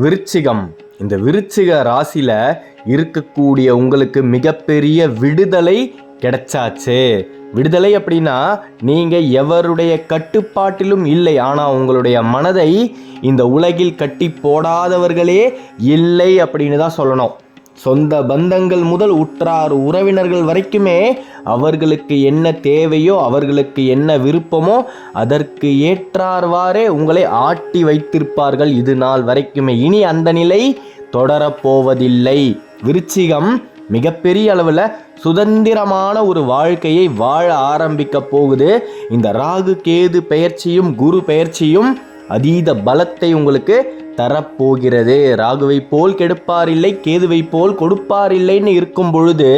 விருச்சிகம். இந்த விருச்சிக ராசியில் இருக்கக்கூடிய உங்களுக்கு மிகப்பெரிய விடுதலை கிடைச்சாச்சு. விடுதலை அப்படின்னா நீங்கள் எவருடைய கட்டுப்பாட்டிலும் இல்லை. ஆனால் உங்களுடைய மனதை இந்த உலகில் கட்டி போடாதவர்களே இல்லை அப்படின்னு தான் சொல்லணும். சொந்த பந்தங்கள் முதல் உற்றார் உறவினர்கள் வரைக்குமே அவர்களுக்கு என்ன தேவையோ அவர்களுக்கு என்ன விருப்பமோ அதற்கு ஏற்றார்வாறே உங்களை ஆட்டி வைத்திருப்பார்கள். இது நாள் வரைக்குமே. இனி அந்த நிலை தொடரப்போவதில்லை. விருச்சிகம் மிகப்பெரிய அளவில் சுதந்திரமான ஒரு வாழ்க்கையை வாழ ஆரம்பிக்க போகுது. இந்த ராகு கேது பெயர்ச்சியும் குரு பெயர்ச்சியும் அதீத பலத்தை உங்களுக்கு தரப்போகிறது. ராகுவை போல் கெடுப்பார் இல்லை கேதுவை போல் கொடுப்பார் இல்லைன்னு இருக்கும் பொழுது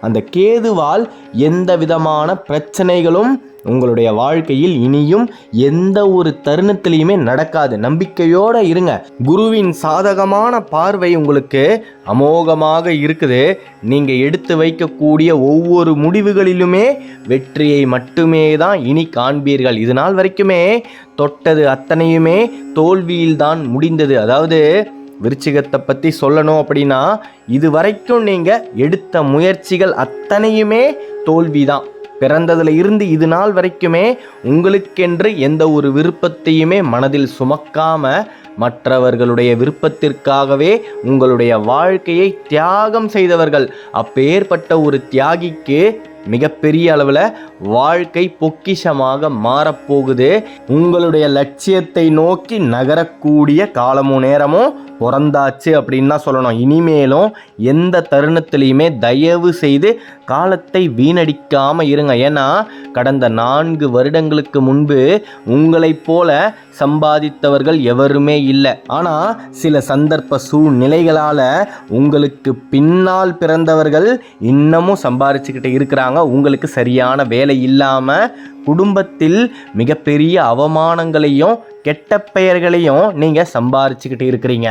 அந்த கேதுவால் எந்த விதமான பிரச்சனைகளும் உங்களுடைய வாழ்க்கையில் இனியும் எந்த ஒரு தருணத்திலையுமே நடக்காது. நம்பிக்கையோடு இருங்க. குருவின் சாதகமான பார்வை உங்களுக்கு அமோகமாக இருக்குது. நீங்கள் எடுத்து வைக்கக்கூடிய ஒவ்வொரு முடிவுகளிலுமே வெற்றியை மட்டுமே தான் இனி காண்பீர்கள். இது நாள் வரைக்குமே தொட்டது அத்தனையுமே தோல்வியில்தான் முடிந்தது. அதாவது விருச்சிகத்தை பற்றி சொல்லணும் அப்படின்னா இது வரைக்கும் நீங்கள் எடுத்த முயற்சிகள் அத்தனையுமே தோல்வி தான் பிறந்ததுல இருந்து இது நாள் வரைக்குமே உங்களுக்கென்று எந்த ஒரு விருப்பத்தையுமே மனதில் சுமக்காம மற்றவர்களுடைய விருப்பத்திற்காகவே உங்களுடைய வாழ்க்கையை தியாகம் செய்தவர்கள். அப்பேற்பட்ட ஒரு தியாகிக்கு மிகப்பெரிய அளவில் வாழ்க்கை பொக்கிஷமாக மாறப்போகுது. உங்களுடைய லட்சியத்தை நோக்கி நகரக்கூடிய காலமும் நேரமும் பிறந்தாச்சு அப்படின்னு தான் சொல்லணும். இனிமேலும் எந்த தருணத்திலையுமே தயவு செய்து காலத்தை வீணடிக்காமல் இருங்க. ஏன்னா கடந்த நான்கு வருடங்களுக்கு முன்பு உங்களைப் போல சம்பாதித்தவர்கள் எவருமே இல்லை. ஆனால் சில சந்தர்ப்ப சூழ்நிலைகளால் உங்களுக்கு பின்னால் பிறந்தவர்கள் இன்னமும் சம்பாரிச்சுக்கிட்டு இருக்கிறாங்க. உங்களுக்கு சரியான வேலை இல்லாமல் குடும்பத்தில் மிகப்பெரிய அவமானங்களையும் கெட்ட பெயர்களையும் நீங்கள் சம்பாரிச்சுக்கிட்டு இருக்கிறீங்க.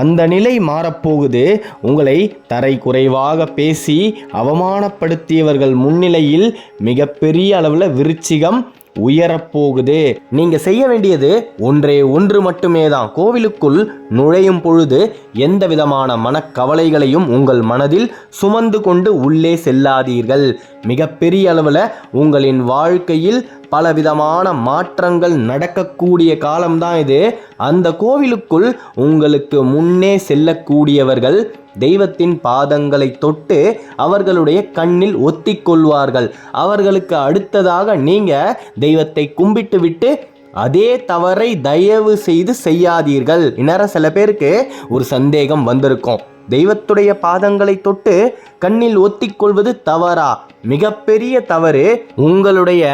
அந்த நிலை மாறப்போகுது. உங்களை தரை குறைவாக பேசி அவமானப்படுத்தியவர்கள் முன்னிலையில் மிகப்பெரிய அளவில் விருச்சிகம் உயரப்போகுது. நீங்க செய்ய வேண்டியது ஒன்றே ஒன்று மட்டுமே தான் கோவிலுக்குள் நுழையும் பொழுது எந்த விதமான மனக்கவலைகளையும் உங்கள் மனதில் சுமந்து கொண்டு உள்ளே செல்லாதீர்கள். மிகப்பெரிய அளவில் உங்களின் வாழ்க்கையில் பலவிதமான மாற்றங்கள் நடக்கக்கூடிய காலம்தான் இது. அந்த கோவிலுக்குள் உங்களுக்கு முன்னே செல்லக்கூடியவர்கள் தெய்வத்தின் பாதங்களை தொட்டு அவர்களுடைய கண்ணில் ஒத்திக்கொள்வார்கள் அவர்களுக்கு அடுத்ததாக நீங்கள் தெய்வத்தை கும்பிட்டு விட்டு அதே தவறை தயவு செய்து செய்யாதீர்கள். இந்நேரம் சில பேருக்கு ஒரு சந்தேகம் வந்திருக்கும். தெய்வத்துடைய பாதங்களை தொட்டு கண்ணில் ஒத்திக்கொள்வது தவறா? மிகப்பெரிய தவறு உங்களுடைய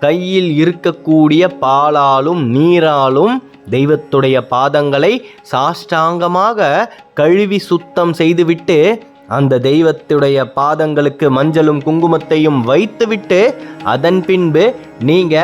கையில் இருக்கக்கூடிய பாலாலும் நீராலும் தெய்வத்துடைய பாதங்களை சாஷ்டாங்கமாக கழுவி சுத்தம் செய்துவிட்டு அந்த தெய்வத்துடைய பாதங்களுக்கு மஞ்சளும் குங்குமத்தையும் வைத்துவிட்டு அதன் பின்பு நீங்க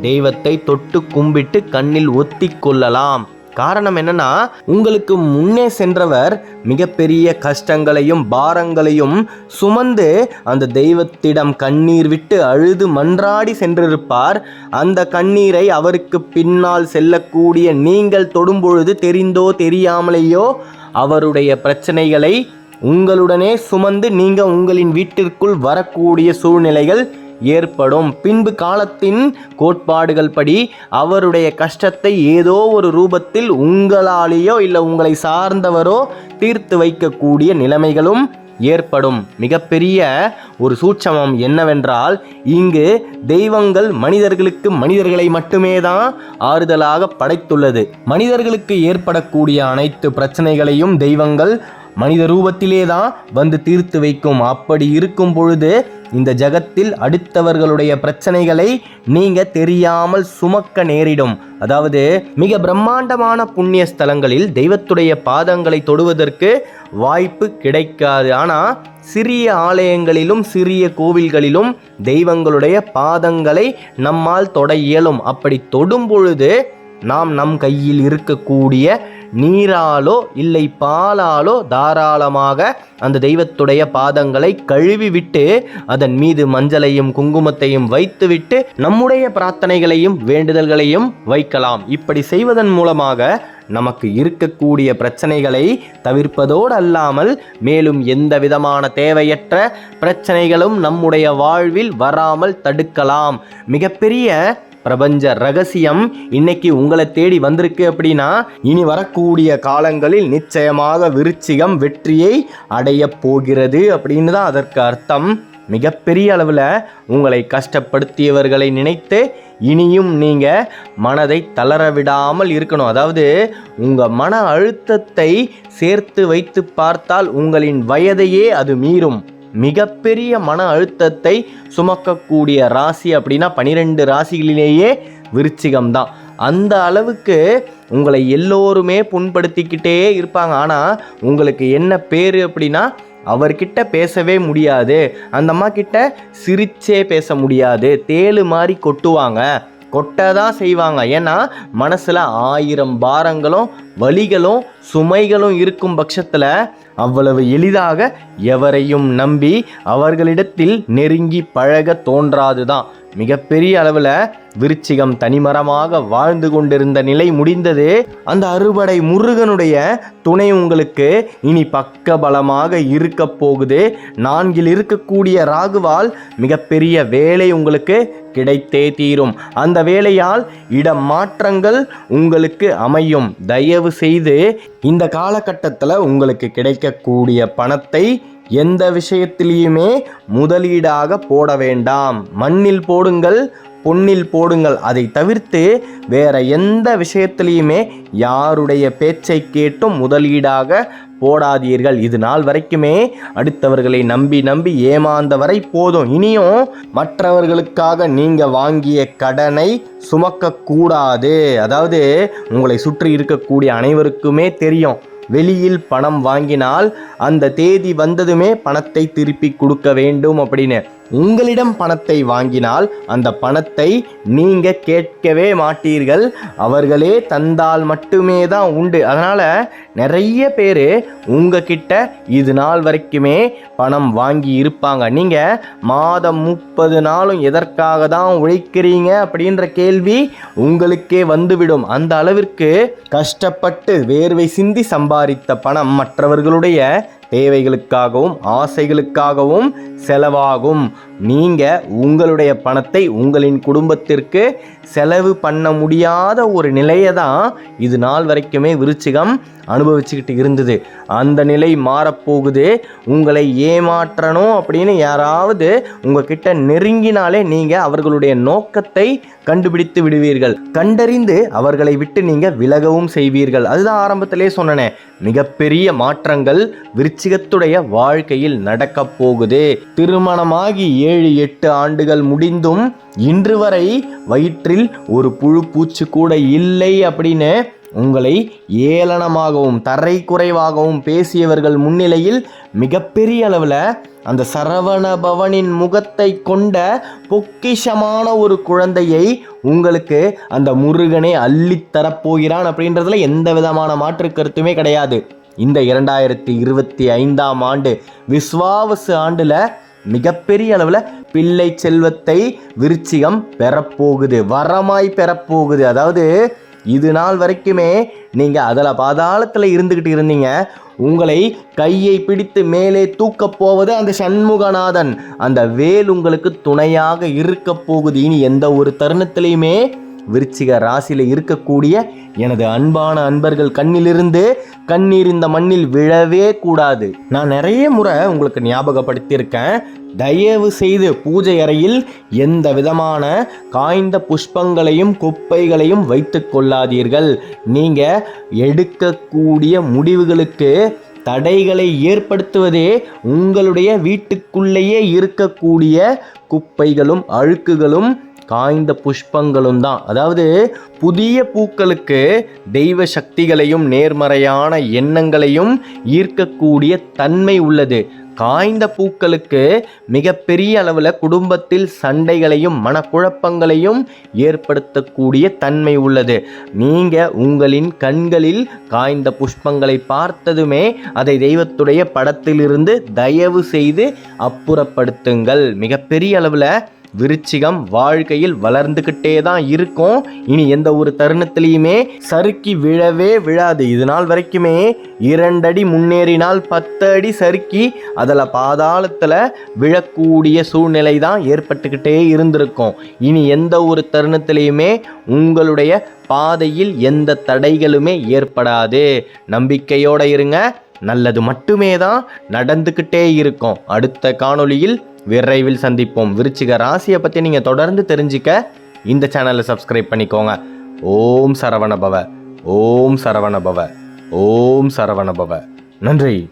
தெய்வத்தை தொட்டு கும்பிட்டு கண்ணில் ஒத்தி கொள்ளலாம் காரணம் என்னன்னா உங்களுக்கு முன்னே சென்றவர் மிகப்பெரிய கஷ்டங்களையும் பாரங்களையும் சுமந்து அந்த தெய்வத்திடம் கண்ணீர் விட்டு அழுது மன்றாடி சென்றிருப்பார். அந்த கண்ணீரை அவருக்கு பின்னால் செல்லக்கூடிய நீங்கள் தொடும்பொழுது தெரிந்தோ தெரியாமலேயோ அவருடைய பிரச்சனைகளை உங்களுடனே சுமந்து நீங்கள் உங்களின் வீட்டிற்குள் வரக்கூடிய சூழ்நிலைகள் ஏற்படும். பின்பு காலத்தின் கோட்பாடுகள் படி அவருடைய கஷ்டத்தை ஏதோ ஒரு ரூபத்தில் உங்களாலேயோ இல்லை உங்களை சார்ந்தவரோ தீர்த்து வைக்கக்கூடிய நிலைமைகளும் ஏற்படும். மிகப்பெரிய ஒரு சூட்சமம் என்னவென்றால் இங்கு தெய்வங்கள் மனிதர்களுக்கு மனிதர்களை மட்டுமே தான் ஆறுதலாக படைத்துள்ளது. மனிதர்களுக்கு ஏற்படக்கூடிய அனைத்து பிரச்சனைகளையும் தெய்வங்கள் மனித ரூபத்திலே தான் வந்து தீர்த்து வைக்கும். அப்படி இருக்கும் பொழுது இந்த ஜகத்தில் அடுத்தவர்களுடைய பிரச்சனைகளை நீங்க தெரியாமல் சுமக்க நேரிடும். அதாவது மிக பிரம்மாண்டமான புண்ணிய ஸ்தலங்களில் தெய்வத்துடைய பாதங்களை தொடுவதற்கு வாய்ப்பு கிடைக்காது. ஆனால் சிறிய ஆலயங்களிலும் சிறிய கோவில்களிலும் தெய்வங்களுடைய பாதங்களை நம்மால் தொட இயலும். அப்படி தொடும் பொழுது நாம் நம் கையில் இருக்கக்கூடிய நீராலோ இல்லை பாலாலோ தாராளமாக அந்த தெய்வத்துடைய பாதங்களை கழுவி விட்டு அதன் மீது மஞ்சளையும் குங்குமத்தையும் வைத்துவிட்டு நம்முடைய பிரார்த்தனைகளையும் வேண்டுதல்களையும் வைக்கலாம். இப்படி செய்வதன் மூலமாக நமக்கு இருக்கக்கூடிய பிரச்சனைகளை தவிர்ப்பதோடு அல்லாமல் மேலும் எந்த விதமான தேவையற்ற பிரச்சனைகளும் நம்முடைய வாழ்வில் வராமல் தடுக்கலாம். மிகப்பெரிய பிரபஞ்ச ரகசியம் இன்னைக்கு உங்களை தேடி வந்திருக்கு அப்படின்னா இனி வரக்கூடிய காலங்களில் நிச்சயமாக விருச்சிகம் வெற்றியை அடைய போகிறது அப்படின்னு தான் அதற்கு அர்த்தம். மிகப்பெரிய அளவில் உங்களை கஷ்டப்படுத்தியவர்களை நினைத்து இனியும் நீங்கள் மனதை தளர விடாமல் இருக்கணும். அதாவது உங்கள் மன அழுத்தத்தை சேர்த்து வைத்து பார்த்தால் உங்களின் வயதையே அது மீறும். மிகப்பெரிய மன அழுத்தத்தை சுமக்கக்கூடிய ராசி அப்படின்னா பனிரெண்டு ராசிகளிலேயே விருச்சிகம் தான் அந்த அளவுக்கு உங்களை எல்லோருமே புண்படுத்திக்கிட்டே இருப்பாங்க. ஆனால் உங்களுக்கு என்ன பேர் அப்படின்னா அவர்கிட்ட பேசவே முடியாது. அந்த அம்மா கிட்ட சிரிச்சே பேச முடியாது. தேளு மாதிரி கொட்டுவாங்க. கொட்ட தான் செய்வாங்க. ஏன்னா மனசில் ஆயிரம் பாரங்களும் வழிகளும் சுமைகளும் இருக்கும் பட்சத்தில் அவ்வளவு எளிதாக எவரையும் நம்பி அவர்களிடத்தில் நெருங்கி பழக தோன்றாது தான் மிகப்பெரிய அளவில் விருச்சிகம் தனிமரமாக வாழ்ந்து கொண்டிருந்த நிலை முடிந்தது. அந்த அறுபடை முருகனுடைய துணை உங்களுக்கு இனி பக்கபலமாக இருக்க போகுது. நான்கில் இருக்கக்கூடிய ராகுவால் மிகப்பெரிய வேலை உங்களுக்கு கிடைத்தே தீரும். அந்த வேலையால் இடம் மாற்றங்கள் உங்களுக்கு அமையும். தயவு செய்து இந்த காலகட்டத்தில் உங்களுக்கு கிடைக்கக்கூடிய பணத்தை எந்த விஷயத்திலையுமே முதலீடாக போட வேண்டாம். மண்ணில் போடுங்கள் பொன்னில் போடுங்கள். அதை தவிர்த்து வேற எந்த விஷயத்திலையுமே யாருடைய பேச்சை கேட்டும் முதலீடாக போடாதீர்கள். இது நாள் வரைக்குமே அடுத்தவர்களை நம்பி நம்பி ஏமாந்த வரை போதும். இனியும் மற்றவர்களுக்காக நீங்க வாங்கிய கடனை சுமக்க கூடாது அதாவது உங்களை சுற்றி இருக்கக்கூடிய அனைவருக்குமே தெரியும். வெளியில் பணம் வாங்கினால் அந்த தேதி வந்ததுமே பணத்தை திருப்பி கொடுக்க வேண்டும் அப்படின்னு. உங்களிடம் பணத்தை வாங்கினால் அந்த பணத்தை நீங்க கேட்கவே மாட்டீர்கள். அவர்களே தந்தால் மட்டுமே தான் உண்டு. அதனால நிறைய பேர் உங்ககிட்ட இது நாள் வரைக்குமே பணம் வாங்கி இருப்பாங்க. நீங்க மாதம் முப்பது நாளும் எதற்காக தான் உழைக்கிறீங்க அப்படின்ற கேள்வி உங்களுக்கே வந்துவிடும். அந்த அளவிற்கு கஷ்டப்பட்டு வேர்வை சிந்தி சம்பாதித்த பணம் மற்றவர்களுடைய தேவைகளுக்காகவும் ஆசைகளுக்காகவும் செலவாகும். நீங்கள் உங்களுடைய பணத்தை உங்களின் குடும்பத்திற்கு செலவு பண்ண முடியாத ஒரு நிலையை தான் இது நாள் வரைக்குமே விருச்சிகம் அனுபவிச்சுக்கிட்டு இருந்தது. அந்த நிலை மாறப்போகுது. உங்களை ஏமாற்றணும் அப்படின்னு யாராவது உங்ககிட்ட நெருங்கினாலே நீங்கள் அவர்களுடைய நோக்கத்தை கண்டுபிடித்து விடுவீர்கள். கண்டறிந்து அவர்களை விட்டு நீங்கள் விலகவும் செய்வீர்கள். அதுதான் ஆரம்பத்திலே சொன்னனே. மிகப்பெரிய மாற்றங்கள் விருச்சிகத்துடைய வாழ்க்கையில் நடக்கப் போகுது. திருமணமாகி ஏழு எட்டு ஆண்டுகள் முடிந்தும் இன்று வரை வயிற்றில் ஒரு புழு பூச்சி கூட இல்லை அப்படின்னு உங்களை ஏளனமாகவும் தரை குறைவாகவும் பேசியவர்கள் முன்னிலையில் மிகப்பெரிய அளவில் அந்த சரவண பவனின் முகத்தை கொண்ட பொக்கிஷமான ஒரு குழந்தையை உங்களுக்கு அந்த முருகனே அள்ளித்தரப்போகிறான் அப்படின்றதுல எந்த விதமான மாற்று கருத்துமே கிடையாது. இந்த இரண்டாயிரத்தி இருபத்தி ஐந்தாம் ஆண்டு விஸ்வாவசு ஆண்டில் மிகப்பெரிய அளவில் பிள்ளை செல்வத்தை விருச்சிகம் பெறப்போகுது வரமாய் பெறப்போகுது. அதாவது இது நாள் வரைக்குமே நீங்கள் அதில் பாதாளத்தில் இருந்துக்கிட்டு இருந்தீங்க. உங்களை கையை பிடித்து மேலே தூக்கப் போவது அந்த சண்முகநாதன். அந்த வேல் உங்களுக்கு துணையாக இருக்க போகுது. இனி எந்த ஒரு தருணத்திலையுமே விருச்சிக ராசியில் இருக்கக்கூடிய எனது அன்பான அன்பர்கள் கண்ணிலிருந்து கண்ணீர் இந்த மண்ணில் விழவே கூடாது. நான் நிறைய முறை உங்களுக்கு ஞாபகப்படுத்தியிருக்கேன். தயவு செய்து பூஜை அறையில் எந்த விதமான காய்ந்த புஷ்பங்களையும் குப்பைகளையும் வைத்து கொள்ளாதீர்கள். நீங்கள் எடுக்கக்கூடிய முடிவுகளுக்கு தடைகளை ஏற்படுத்துவதே உங்களுடைய வீட்டுக்குள்ளேயே இருக்கக்கூடிய குப்பைகளும் அழுக்குகளும் காய்ந்த புஷ்பங்களும் தான். அதாவது புதிய பூக்களுக்கு தெய்வ சக்திகளையும் நேர்மறையான எண்ணங்களையும் ஈர்க்கக்கூடிய தன்மை உள்ளது. காய்ந்த பூக்களுக்கு மிகப்பெரிய அளவில் குடும்பத்தில் சண்டைகளையும் மனக்குழப்பங்களையும் ஏற்படுத்தக்கூடிய தன்மை உள்ளது. நீங்கள் உங்களின் கண்களில் காய்ந்த புஷ்பங்களை பார்த்ததுமே அதை தெய்வத்துடைய படத்திலிருந்து தயவு செய்து அப்புறப்படுத்துங்கள். மிகப்பெரிய அளவில் விருச்சிகம் வாழ்க்கையில் வளர்ந்துக்கிட்டே தான் இருக்கும். இனி எந்த ஒரு தருணத்திலையுமே சறுக்கி விழவே விழாது. இது நாள் வரைக்குமே இரண்டடி முன்னேறினால் பத்து அடி சறுக்கி அதில் பாதாளத்தில் விழக்கூடிய சூழ்நிலை தான் ஏற்பட்டுக்கிட்டே இருந்திருக்கும். இனி எந்த ஒரு தருணத்திலையுமே உங்களுடைய பாதையில் எந்த தடைகளுமே ஏற்படாது. நம்பிக்கையோடு இருங்க. நல்லது மட்டுமே தான் நடந்துக்கிட்டே இருக்கும். அடுத்த காணொளியில் விரைவில் சந்திப்போம். விருச்சிக ராசியை பற்றி நீங்கள் தொடர்ந்து தெரிஞ்சுக்க இந்த சேனலை சப்ஸ்கிரைப் பண்ணிக்கோங்க. ஓம் சரவணபவ. ஓம் சரவணபவ. ஓம் சரவணபவ. நன்றி.